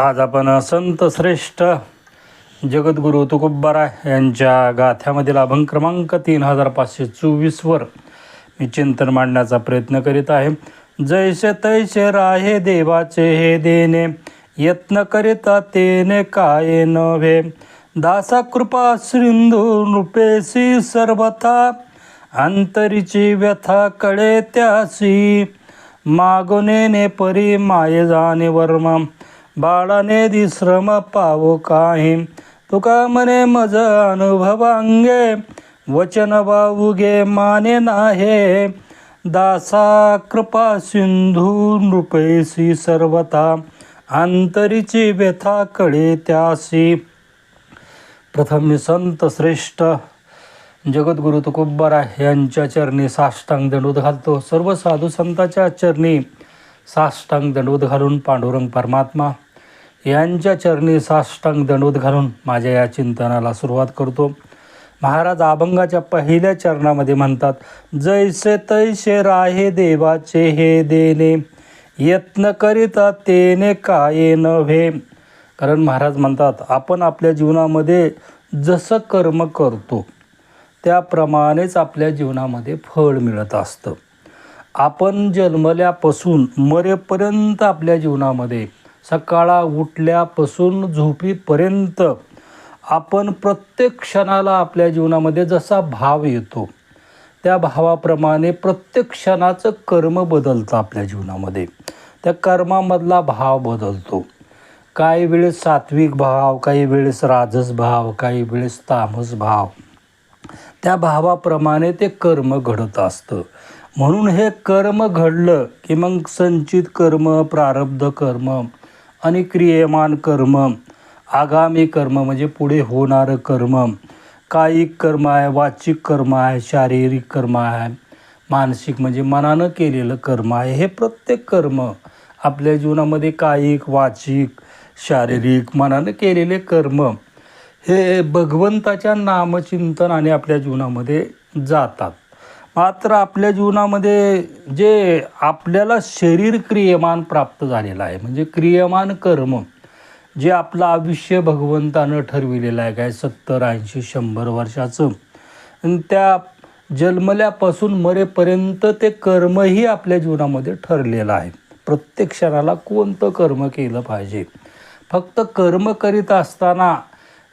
आज आपण संत श्रेष्ठ जगद्गुरु तुकोबाराय यांच्या गाथ्यामधील अभंग क्रमांक तीन हजार पाचशे चोवीसवर मी चिंतन मांडण्याचा प्रयत्न करीत आहे. जैसे तैसे राहे देवाचे हे देणे यत्न करिता तेने काय नव्हे. दासा कृपा सिंधू नृपेसी सर्वथा अंतरीची व्यथा कळे त्यासी. मागुने परी माये जाणे वर्मा. बाळाने दिश्रम पावो काही. तुका मने मज अनुभवांगे वचन बाऊगे माने नाहे. दासा कृपा सिंधू नृपेसी सर्वथा आंतरीची व्यथा कळे त्यासी. प्रथम संत श्रेष्ठ जगद्गुरु तुकोबारा यांच्या चरणी साष्टांग दंडवत घालतो. सर्व साधू संतांच्या चरणी साष्टांग दंडवत घालून पांडुरंग परमात्मा यांच्या चरणी साष्टांग दंडवत घालून माझ्या या चिंतनाला सुरुवात करतो. महाराज अभंगाच्या पहिल्या चरणामध्ये म्हणतात जैसे तैसे राहे देवाचे हे देणे यत्न करिता तेने काय नव्हे. कारण महाराज म्हणतात आपण आपल्या जीवनामध्ये जसं कर्म करतो त्याप्रमाणेच आपल्या जीवनामध्ये फळ मिळत असतं. आपण जन्मल्यापासून मरेपर्यंत आपल्या जीवनामध्ये सकाळा उठल्यापासून झोपीपर्यंत आपण प्रत्येक क्षणाला आपल्या जीवनामध्ये जसा भाव येतो त्या भावाप्रमाणे प्रत्येक क्षणाचं कर्म बदलतं आपल्या जीवनामध्ये. त्या कर्मामधला भाव बदलतो. काही वेळेस सात्विक भाव काही वेळेस राजस भाव काही वेळेस तामस भाव. त्या भावाप्रमाणे ते कर्म घडत असतं. म्हणून हे कर्म घडलं की मग संचित कर्म प्रारब्ध कर्म आणि क्रियमान कर्म. आगामी कर्म म्हणजे पुढे होणारं कर्म. कायिक कर्म आहे वाचिक कर्म आहे शारीरिक कर्म आहे. मानसिक म्हणजे मनानं केलेलं कर्म आहे. हे प्रत्येक कर्म आपल्या जीवनामध्ये कायिक वाचिक शारीरिक मनानं केलेले कर्म. हे भगवंताच्या नामचिंतनाने आपल्या जीवनामध्ये जातात. मात्र आपल्या जीवनामध्ये जे आपल्याला शरीर क्रियमान प्राप्त झालेलं आहे म्हणजे क्रियमान कर्म जे आपलं आयुष्य भगवंतानं ठरविलेलं आहे काय सत्तर ऐंशी शंभर वर्षाचं आणि त्या जन्मल्यापासून मरेपर्यंत ते कर्मही आपल्या जीवनामध्ये ठरलेलं आहे. प्रत्येक क्षणाला कोणतं कर्म केलं पाहिजे? फक्त कर्म करीत असताना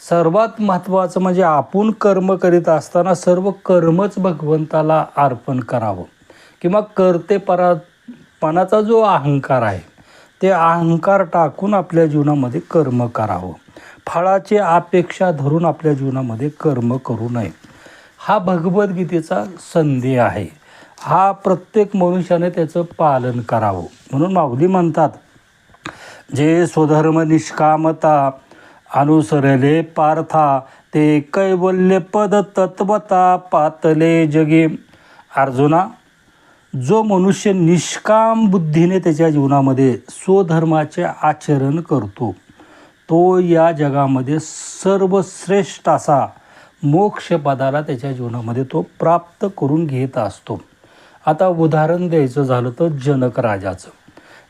सर्वात महत्त्वाचं म्हणजे आपण कर्म करीत असताना सर्व कर्मच भगवंताला अर्पण करावं. किंवा करते परा पणाचा जो अहंकार आहे ते अहंकार टाकून आपल्या जीवनामध्ये कर्म करावं. फळाची अपेक्षा धरून आपल्या जीवनामध्ये कर्म करू नये. हा भगवद्गीतेचा संधी आहे. हा प्रत्येक मनुष्याने त्याचं पालन करावं. म्हणून माऊली म्हणतात जे स्वधर्म निष्कामता अनुसरले पार्था ते कैवल्य पद तत्वता पातले जगे. अर्जुना जो मनुष्य निष्काम बुद्धीने त्याच्या जीवनामध्ये स्वधर्माचे आचरण करतो तो या जगामध्ये सर्वश्रेष्ठ असा मोक्षपदाला त्याच्या जीवनामध्ये तो प्राप्त करून घेत असतो. आता उदाहरण द्यायचं झालं तर जनक राजाचं.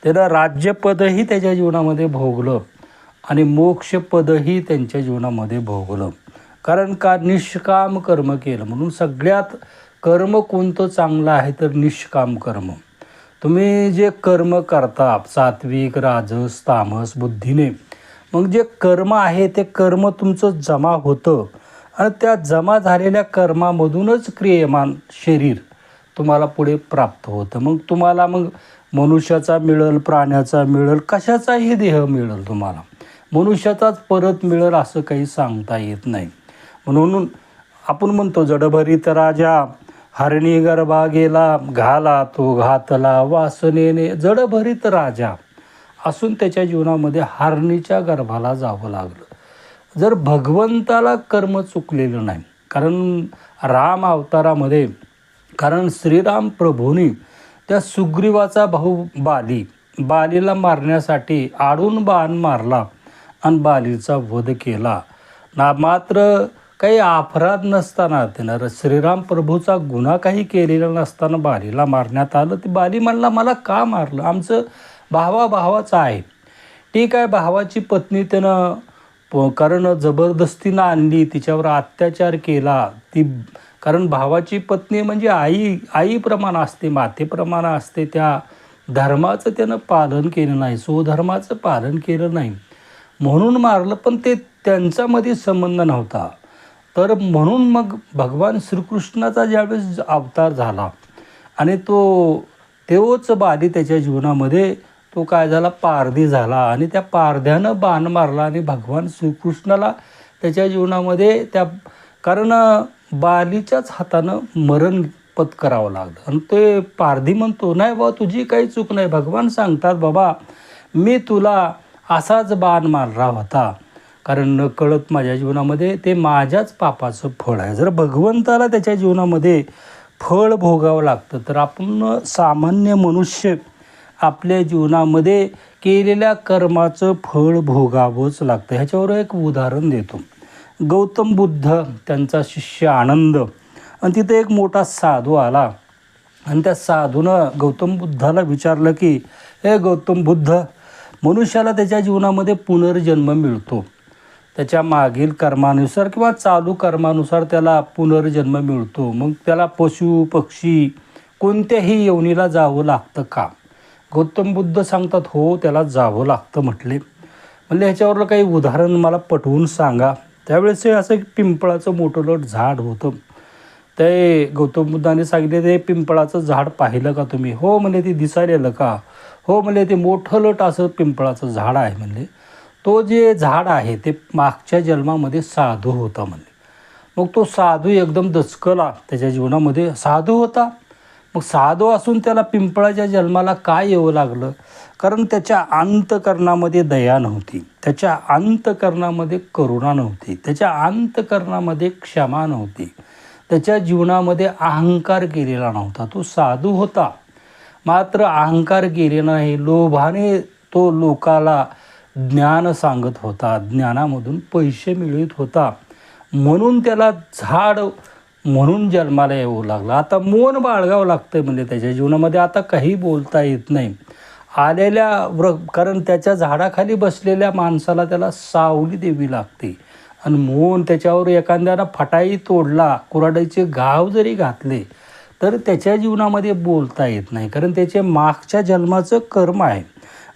त्यानं राज्यपदही त्याच्या जीवनामध्ये भोगलं. आणि मोक्षपदही त्यांच्या जीवनामध्ये भोगलं. कारण का? निष्काम कर्म केलं. म्हणून सगळ्यात कर्म कोणतं चांगलं आहे तर निष्काम कर्म. तुम्ही जे कर्म करता सात्विक राजस तामस बुद्धीने मग जे कर्म आहे ते कर्म तुमचं जमा होतं. आणि त्या जमा झालेल्या कर्मामधूनच क्रियमान शरीर तुम्हाला पुढे प्राप्त होतं. मग तुम्हाला मग मनुष्याचा मिळेल प्राण्याचा मिळेल कशाचाही देह मिळेल तुम्हाला. मनुष्याचाच परत मिळेल असं काही सांगता येत नाही. म्हणून आपण म्हणतो जडभरीत राजा हरणी गर्भा गेला घाला तो घातला वासनेने जडभरीत राजा. असून त्याच्या जीवनामध्ये हरणीच्या गर्भाला जावं लागलं. जर भगवंताला कर्म चुकलेलं नाही कारण राम अवतारामध्ये कारण श्रीराम प्रभूंनी त्या सुग्रीवाचा भाऊ बाली बालीला मारण्यासाठी आडून बाण मारला आणि बालीचा वध केला. ना मात्र काही अपराध नसताना त्यानं श्रीराम प्रभूचा गुन्हा काही केलेला नसताना बालीला मारण्यात आलं. ती बाली म्हणला मला का मारलं? आमचं भावा भावाचं आहे. ठीक आहे भावाची पत्नी त्यानं प कारण जबरदस्तीनं आणली तिच्यावर अत्याचार केला. ती कारण भावाची पत्नी म्हणजे आई आईप्रमाणे असते मातेप्रमाणे असते. त्या धर्माचं त्यानं पालन केलं नाही. स्वधर्माचं पालन केलं नाही. म्हणून मारलं पण ते त्यांच्यामध्ये संबंध नव्हता. तर म्हणून मग भगवान श्रीकृष्णाचा ज्यावेळेस अवतार झाला आणि तो तेवच बाली त्याच्या जीवनामध्ये तो काय झाला पारधी झाला आणि त्या पारध्यानं बाण मारला आणि भगवान श्रीकृष्णाला त्याच्या जीवनामध्ये त्या कारण बालीच्याच हातानं मरण पत्करावं लागलं. आणि ते पारधी म्हणतो नाही बाबा तुझी काही चूक नाही. भगवान सांगतात बाबा मी तुला असाच बाण मारला होता कारण न कळत माझ्या जीवनामध्ये ते माझ्याच पापाचं फळ आहे. जर भगवंताला त्याच्या जीवनामध्ये फळ भोगावं लागतं तर आपण सामान्य मनुष्य आपल्या जीवनामध्ये केलेल्या कर्माचं फळ भोगावंच लागतं. ह्याच्यावर एक उदाहरण देतो. गौतम बुद्ध त्यांचा शिष्य आनंद. आणि तिथे एक मोठा साधू आला. आणि त्या साधूनं गौतम बुद्धाला विचारलं की हे गौतम बुद्ध मनुष्याला त्याच्या जीवनामध्ये पुनर्जन्म मिळतो. त्याच्या मागील कर्मानुसार किंवा चालू कर्मानुसार त्याला पुनर्जन्म मिळतो. मग त्याला पशु पक्षी कोणत्याही यवनीला जावं लागतं का? गौतम बुद्ध सांगतात हो त्याला जावं लागतं म्हटले. म्हणजे ह्याच्यावरलं काही उदाहरण मला पटवून सांगा. त्यावेळेस हे असं एक पिंपळाचं मोठं लट झाड होतं. ते गौतम बुद्धाने सांगितले ते पिंपळाचं झाड पाहिलं का तुम्ही? हो म्हणले ते दिसायलेलं का? हो म्हणले ते मोठं लट असं पिंपळाचं झाड आहे म्हणले. तो जे झाड आहे ते मागच्या जन्मामध्ये साधू होता म्हणले. मग तो साधू एकदम दचकला त्याच्या जीवनामध्ये साधू होता. मग साधू असून त्याला पिंपळाच्या जन्माला काय येवं लागलं? कारण त्याच्या अंतकरणामध्ये दया नव्हती. त्याच्या अंतकरणामध्ये करुणा नव्हती. त्याच्या अंतकरणामध्ये क्षमा नव्हती. त्याच्या जीवनामध्ये अहंकार केलेला नव्हता. तो साधू होता. मात्र अहंकार केले नाही लोभाने तो लोकाला ज्ञान सांगत होता. ज्ञानामधून पैसे मिळवित होता. म्हणून त्याला झाड म्हणून जन्माला येऊ लागला. आता मौन बाळगावं लागतं म्हणजे त्याच्या जीवनामध्ये. आता काही बोलता येत नाही. आलेल्या व्र कारण त्याच्या झाडाखाली बसलेल्या माणसाला त्याला सावली द्यावी लागते. आणि मोहन त्याच्यावर एखाद्यानं फटाई तोडला कुराडाईचे घाव जरी घातले तर त्याच्या जीवनामध्ये बोलता येत नाही. कारण त्याचे मागच्या जन्माचं कर्म आहे.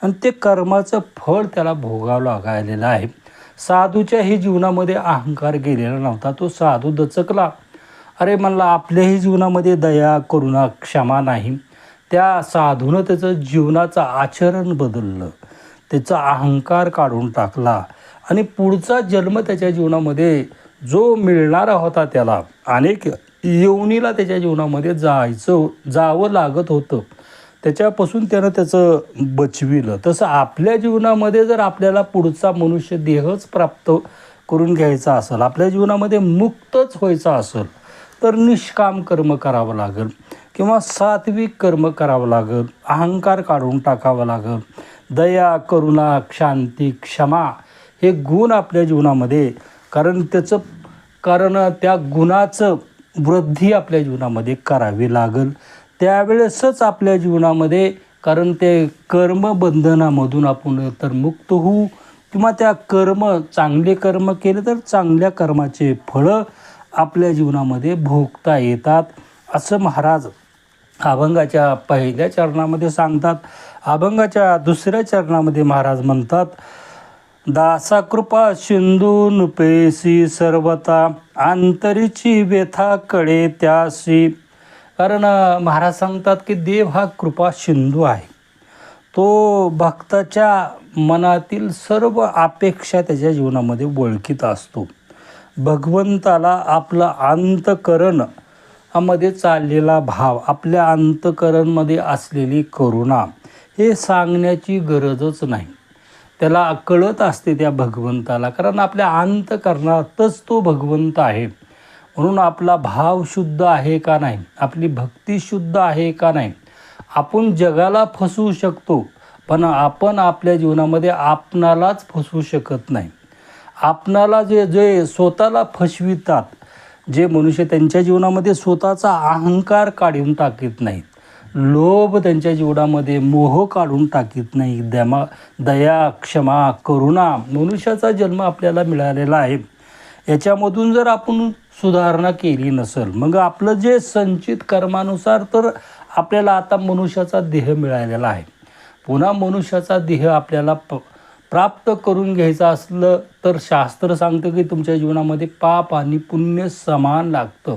आणि ते कर्माचं फळ त्याला भोगावं लागायलेलं आहे. साधूच्याही जीवनामध्ये अहंकार गेलेला नव्हता. तो साधू दचकला. अरे म्हणला आपल्याही जीवनामध्ये दया करुणा क्षमा नाही. त्या साधूनं त्याचं जीवनाचं आचरण बदललं. त्याचा अहंकार काढून टाकला. आणि पुढचा जन्म त्याच्या जीवनामध्ये जो मिळणारा होता त्याला अनेक येवणीला त्याच्या जीवनामध्ये जायचं जावं लागत होतं. त्याच्यापासून त्यानं त्याचं बचविलं. तसं आपल्या जीवनामध्ये जर आपल्याला पुढचा मनुष्य देहच प्राप्त करून घ्यायचा असेल आपल्या जीवनामध्ये मुक्तच व्हायचं असेल तर निष्काम कर्म करावं लागेल किंवा सात्विक कर्म करावं लागेल अहंकार काढून टाकावं लागेल. दया करुणा शांती क्षमा हे गुण आपल्या जीवनामध्ये कारण त्याचं कारण त्या गुणाचं वृद्धी आपल्या जीवनामध्ये करावी लागेल. त्यावेळेसच आपल्या जीवनामध्ये कारण ते कर्मबंधनामधून आपण तर मुक्त होऊ किंवा त्या कर्म चांगले कर्म केले तर चांगल्या कर्माचे फळं आपल्या जीवनामध्ये भोगता येतात. असं महाराज अभंगाच्या पहिल्या चरणामध्ये सांगतात. अभंगाच्या दुसऱ्या चरणामध्ये महाराज म्हणतात दासा कृपा सिंधू पेसी सर्वता आंतरीची व्यथा कळे त्यासी. कारण महाराज सांगतात की देव हा कृपा सिंधू आहे. तो भक्ताच्या मनातील सर्व अपेक्षा त्याच्या जीवनामध्ये ओळखीत असतो. भगवंताला आपलं अंतकरणमध्ये चाललेला भाव आपल्या अंतकरणमध्ये असलेली करुणा हे सांगण्याची गरजच नाही. त्याला कळत असते त्या भगवंताला. कारण आपल्या अंतकरणातच तो भगवंत आहे. म्हणून आपला भाव शुद्ध आहे का नाही? आपली भक्ती शुद्ध आहे का नाही? आपण जगाला फसवू शकतो पण आपण आपल्या जीवनामध्ये आपणालाच फसवू शकत नाही. आपणाला जे जे स्वतःला फसवितात जे मनुष्य त्यांच्या जीवनामध्ये स्वतःचा अहंकार काढून टाकत नाहीत. लोभ त्यांच्या जीवनामध्ये मोह काढून टाकीत नाही. दमा दया क्षमा करुणा मनुष्याचा जन्म आपल्याला मिळालेला आहे. याच्यामधून जर आपण सुधारणा केली नसेल मग आपलं जे संचित कर्मानुसार तर आपल्याला आता मनुष्याचा देह मिळालेला आहे. पुन्हा मनुष्याचा देह आपल्याला प प्राप्त करून घ्यायचं असलं तर शास्त्र सांगतं की तुमच्या जीवनामध्ये पाप आणि पुण्य समान लागतं.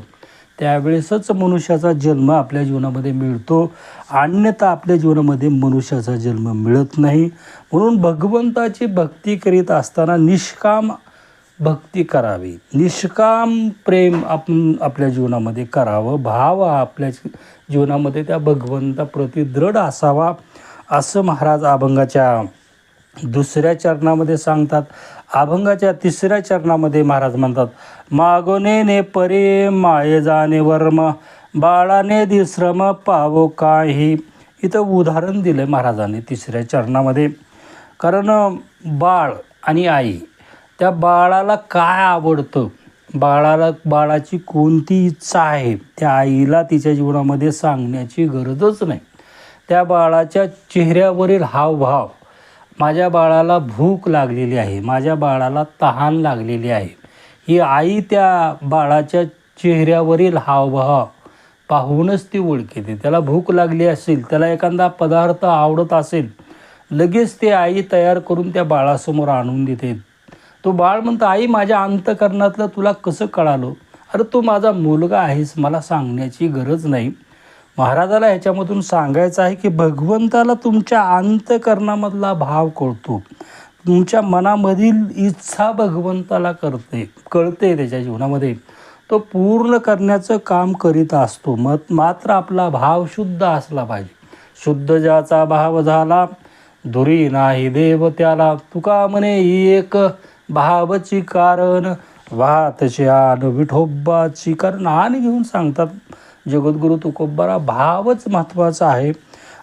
त्यावेळेसच मनुष्याचा जन्म आपल्या जीवनामध्ये मिळतो. अन्यथा आपल्या जीवनामध्ये मनुष्याचा जन्म मिळत नाही. म्हणून भगवंताची भक्ती करीत असताना निष्काम भक्ती करावी. निष्काम प्रेम आपण आपल्या जीवनामध्ये करावं. भाव आपल्या जीवनामध्ये त्या भगवंताप्रती दृढ असावा असं महाराज अभंगाच्या दुसऱ्या चरणामध्ये सांगतात. अभंगाच्या तिसऱ्या चरणामध्ये महाराज म्हणतात मागोने ने परे माये जाणे वर्म बाळाने दिश्रम पावो काही इथं उदाहरण दिलं महाराजांनी तिसऱ्या चरणामध्ये. कारण बाळ आणि आई त्या बाळाला काय आवडतं? बाळाला बाळाची कोणती इच्छा आहे? त्या आईला तिच्या जीवनामध्ये सांगण्याची गरजच नाही. त्या बाळाच्या चेहऱ्यावरील हावभाव माझ्या बाळाला भूक लागलेली आहे माझ्या बाळाला तहान लागलेली आहे. ही आई त्या बाळाच्या चेहऱ्यावरील हावभाव पाहूनच ती ओळखीते. त्याला भूक लागली असेल त्याला एखादा पदार्थ आवडत असेल लगेच ते आई तयार करून त्या बाळासमोर आणून देते. तो बाळ म्हणतो आई माझ्या अंतकरणातलं तुला कसं कळालं? अरे तू माझा मुलगा आहेस मला सांगण्याची गरज नाही. महाराजाला ह्याच्यामधून सांगायचं आहे की भगवंताला तुमच्या अंतकरणामधला भाव कळतो. तुमच्या मनामधील इच्छा भगवंताला करते कळते त्याच्या जीवनामध्ये. तो पूर्ण करण्याचं काम करीत असतो. मत मात्र आपला भाव शुद्ध असला पाहिजे. शुद्ध ज्याचा भाव झाला दुरी नाही देव त्याला. तुका म्हणे एक भावची कारण वाहतची आण विठोबाची कारण. आणि घेऊन सांगतात जगद्गुरु तुकोबारा भावच महत्त्वाचा आहे.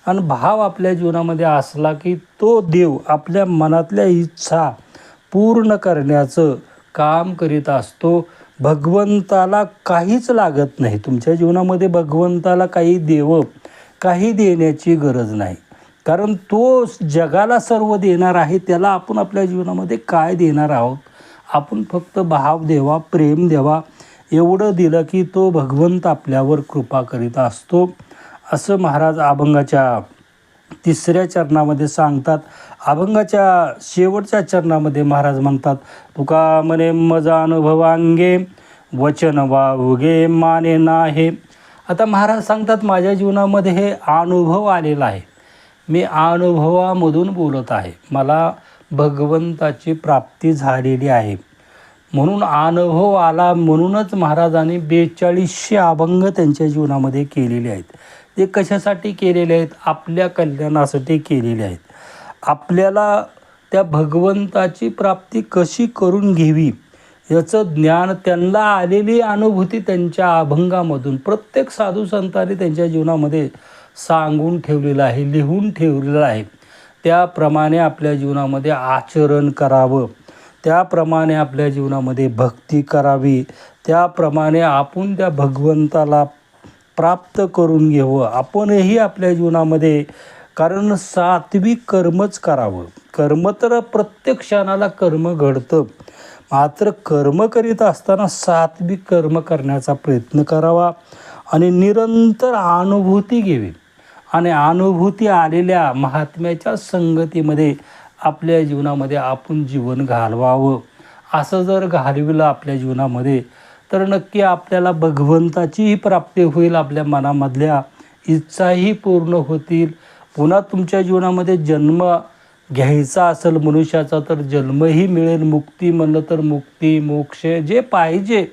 आणि भाव आपल्या जीवनामध्ये असला की तो देव आपल्या मनातल्या इच्छा पूर्ण करण्याचं काम करीत असतो. भगवंताला काहीच लागत नाही. तुमच्या जीवनामध्ये भगवंताला काही देव काही देण्याची गरज नाही. कारण तो जगाला सर्व देणार आहे त्याला आपण आपल्या जीवनामध्ये काय देणार आहोत? आपण फक्त भाव देवा प्रेम देवा एवढं दिलं की तो भगवंत आपल्यावर कृपा करीत असतो. असं महाराज अभंगाच्या तिसऱ्या चरणामध्ये सांगतात. अभंगाच्या शेवटच्या चरणामध्ये महाराज म्हणतात तुका म्हणे मजा अनुभवांगे वचन वावगे माने नाहे. आता महाराज सांगतात माझ्या जीवनामध्ये हे अनुभव आलेला आहे. मी अनुभवामधून बोलत आहे. मला भगवंताची प्राप्ती झालेली आहे. म्हणून अनुभव आला म्हणूनच महाराजांनी बेचाळीसशे अभंग त्यांच्या जीवनामध्ये केलेले आहेत. ते कशासाठी केलेले आहेत? आपल्या कल्याणासाठी केलेले आहेत. आपल्याला त्या भगवंताची प्राप्ती कशी करून घ्यावी याचं ज्ञान त्यांना आलेली अनुभूती त्यांच्या अभंगामधून प्रत्येक साधू संतांनी त्यांच्या जीवनामध्ये सांगून ठेवलेलं आहे लिहून ठेवलेलं आहे. त्याप्रमाणे आपल्या जीवनामध्ये आचरण करावं. त्याप्रमाणे आपल्या जीवनामध्ये भक्ती करावी. त्याप्रमाणे आपण त्या भगवंताला प्राप्त करून घ्यावं. आपणही आपल्या जीवनामध्ये कारण सात्विक कर्मच करावं. कर्म तर प्रत्येक क्षणाला कर्म घडतं. मात्र कर्म करीत असताना सात्विक कर्म करण्याचा प्रयत्न करावा आणि निरंतर अनुभूती घ्यावी. आणि अनुभूती आलेल्या महात्म्याच्या संगतीमध्ये आपल्या जीवनामध्ये आपण जीवन घालवावं. असं जर घालविलं आपल्या जीवनामध्ये तर नक्की आपल्याला भगवंताचीही प्राप्ती होईल आपल्या मनामधल्या इच्छाही पूर्ण होतील. पुन्हा तुमच्या जीवनामध्ये जन्म घ्यायचा असेल मनुष्याचा तर जन्मही मिळेल. मुक्ती म्हणलं तर मुक्ती मोक्ष जे पाहिजे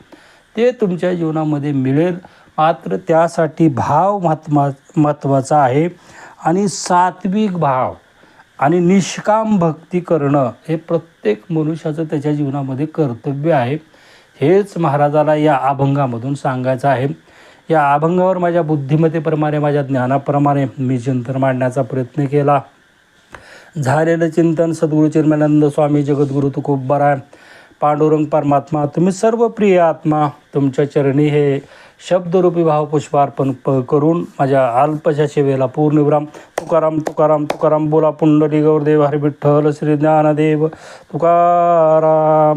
ते तुमच्या जीवनामध्ये मिळेल. मात्र त्यासाठी भाव महत्मा महत्त्वाचा आहे. आणि सात्विक भाव आणि निष्काम भक्ती करणं हे प्रत्येक मनुष्याचं त्याच्या जीवनामध्ये कर्तव्य आहे. हेच महाराजाला या अभंगामधून सांगायचं आहे. या अभंगावर माझ्या बुद्धिमत्तेप्रमाणे माझ्या ज्ञानाप्रमाणे मी चिंतन मांडण्याचा प्रयत्न केला. झालेलं चिंतन सद्गुरू चिन्मानंद स्वामी जगद्गुरु आहे पांडुरंग परमात्मा तुम्ही सर्व प्रिय आत्मा तुमच्या चरणी हे शब्दरूपी भावपुष्पार्पण प करून माझ्या अल्पशा सेवेला पूर्णविराम तुकाराम तुकाराम तुकाराम बोला पुंडली गौरदेव हरिविठ्ठल श्री ज्ञानदेव तुकाराम.